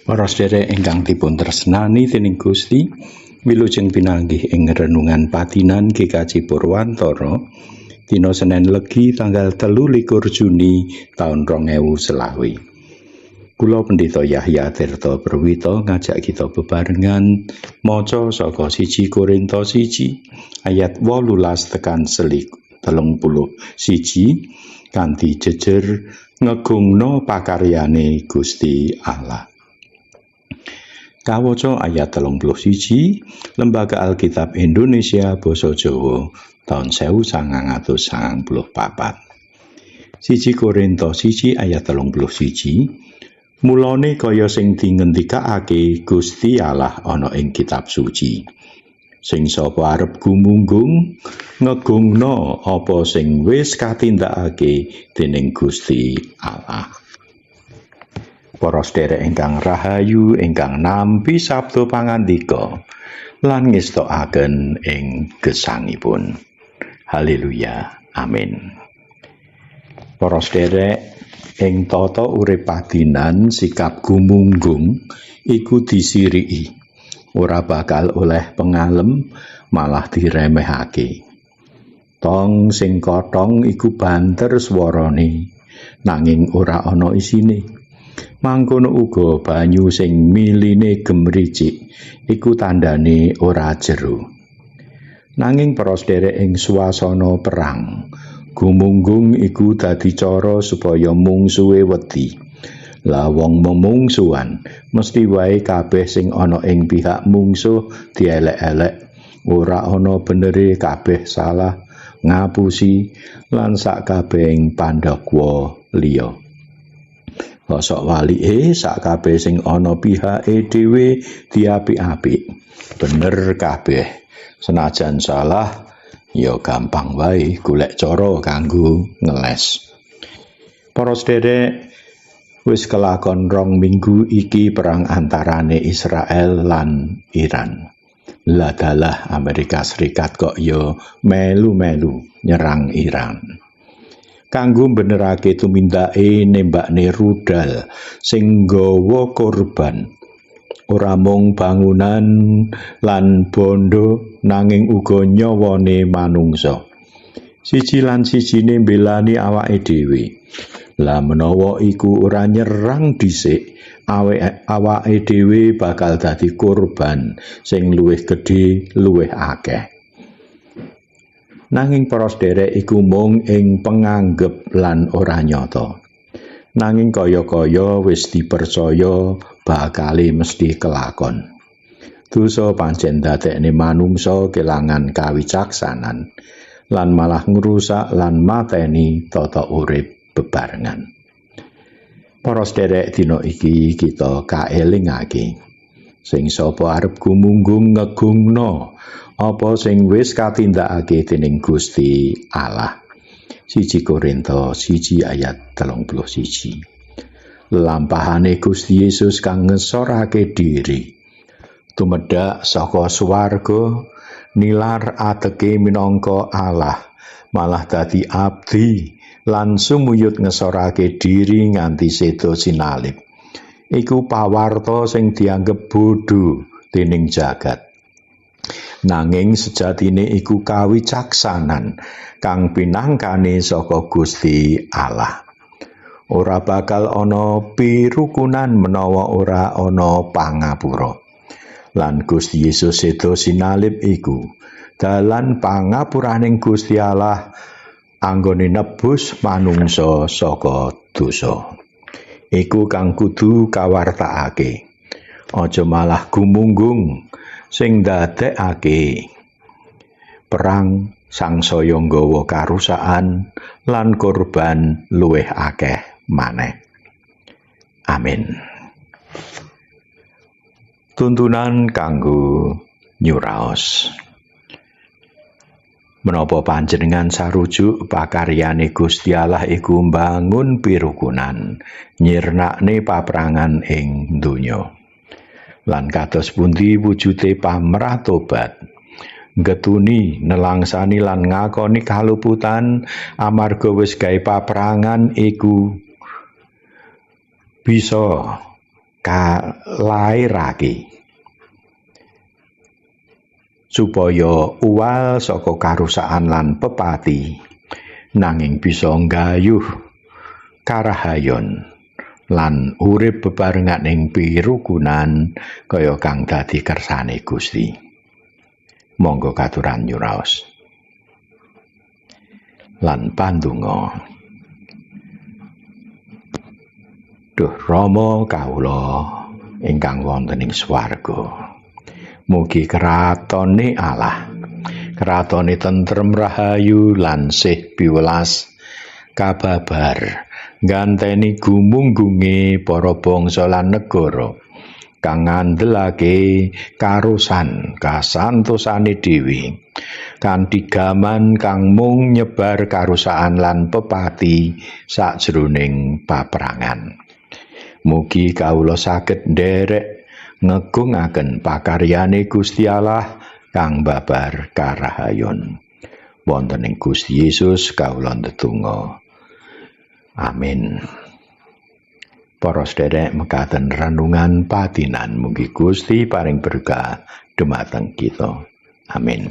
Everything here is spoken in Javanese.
Para sedherek ingkang dipun tresnani dening Gusti, wilujeng pinanggih ing renungan patinan GKJ Purwantara dina Senin Legi tanggal telu likur Juni taun 2020. Kula Pendeta Yahya Tirta Perwito ngajak kita bebarengan maca saka siji Korinto siji ayat 18 tekan selik telung puluh siji kanthi jejer ngegungno pakaryane Gusti Allah. Kawaca ayat telung puluh siji Lembaga Alkitab Indonesia Basa Jawa tahun sewu sangang atus sangang puluh papat. Siji Korinto siji ayat telung puluh siji Mulane kaya sing dingendikake Gusti Allah ana ing kitab suci. Sing sapa arep gumunggung ngegungna apa sing wis katindakake dening Gusti Allah. Para sedherek ingkang rahayu ingkang nampi sabda pangandika lan ngestokaken ing gesangipun. Haleluya. Amin. Para sedherek ing tata urip padinan sikap gumunggung iku disiriki ora bakal oleh pengalem malah diremehake tong sing kotong iku banter swarane nanging ora ana isine mangkono uga banyu sing miline gemricik iku tandane ora jero nanging para sederek ing swasana perang Gumunggung iku dadi cara supaya mungsuhe wedi. Lah wong memungsuhan mesti wae kabeh sing ana ing pihak mungsuh dielek-elek. Ora ana benere kabeh salah ngapusi lan sak kabehing pandakwa liya. Kosok walike sak kabeh sing ana pihake dhewe diapik-apik. Bener kabeh. Senajan salah ya gampang wae golek cara kanggo ngeles. Para sederek wis kelakon rong minggu iki perang antarane Israel lan Iran. Ladalah Amerika Serikat kok ya melu-melu nyerang Iran. Kanggo benerake tumindake nembakne rudal sing gawa korban. Ora mung bangunan lan bondo nanging uga nyawane manungsa. Siji lan sijine mbelani awake dhewe. Lah menawa iku ora nyerang dhisik awake dhewe bakal dadi korban sing luwih gedhe luwih akeh nanging para sederek iku mung ing penganggep lan ora nyata nanging kaya-kaya wis dipercaya bakale mesti kelakon. Dosa pancen dadekne manungsa kelangan kawicaksanan lan malah ngrusak lan mateni tata urip bebarengan. Para sederek dina iki kita kaelingake sing sapa arep gumunggung ngegungna apa sing wis katindakake dening Gusti Allah. Siji Korinto siji ayat telung puluh siji. lampahane Gusti Yesus kang ngesorake diri tumedhak saka swarga nilar ateke minangka Allah malah dadi abdi lan sumuyut ngesorake diri nganti sedo sinalip iku pawarta sing dianggep bodho dening jagat nanging sejatine iku kawicaksanan kang pinangkane saka Gusti Allah. Ora bakal ana pirukunan menawa ora ana pangapura. Lan Gusti Yesus sedo sinalip iku dalan pangapuraning Gusti Allah anggone nebus manungsa saka dosa. Iku kang kudu kawartakake. Aja malah gumunggung sing ndadekake perang sangsaya nggawa karusaan lan korban luwih akeh maneh. Amin. Tuntunan kanggo nyuraos. Menapa panjenengan sarujuk pakaryane Gusti Allah iku mbangun pirukunan, nyirnakne paprangan ing donya. Lan kados pundi wujude pamrah tobat, getuni nelangsani lan ngakoni kaluputan amarga wis gawe paprangan iku bisa kalairake. Supaya uwal saka karusaan lan pepati nanging bisa nggayuh karahayon lan urip bebarengan ing pirukunan kaya kang dadi kersane Gusti. Monggo katuran nyuraos lan pandonga. Duh Rama kawula ingkang wonten ing swarga. Mugi kratone Allah, kratone tentrem rahayu lan sih piwelas kababar. Ganteni gumunggunge para bangsa lan negara. Kang ngandhelake karusan kasantosane dhewe. Kanthi gaman kang mung nyebar karusaan lan pepati sajroning paperangan mugi kawula saged nderek ngegungaken pakaryane Gusti Allah kang babar karahayon. Wonten ing Gusti Yesus kawula ndedonga amin. Para sederek mekaten renungan patinan mugi Gusti paring berkah dumateng kita. Amin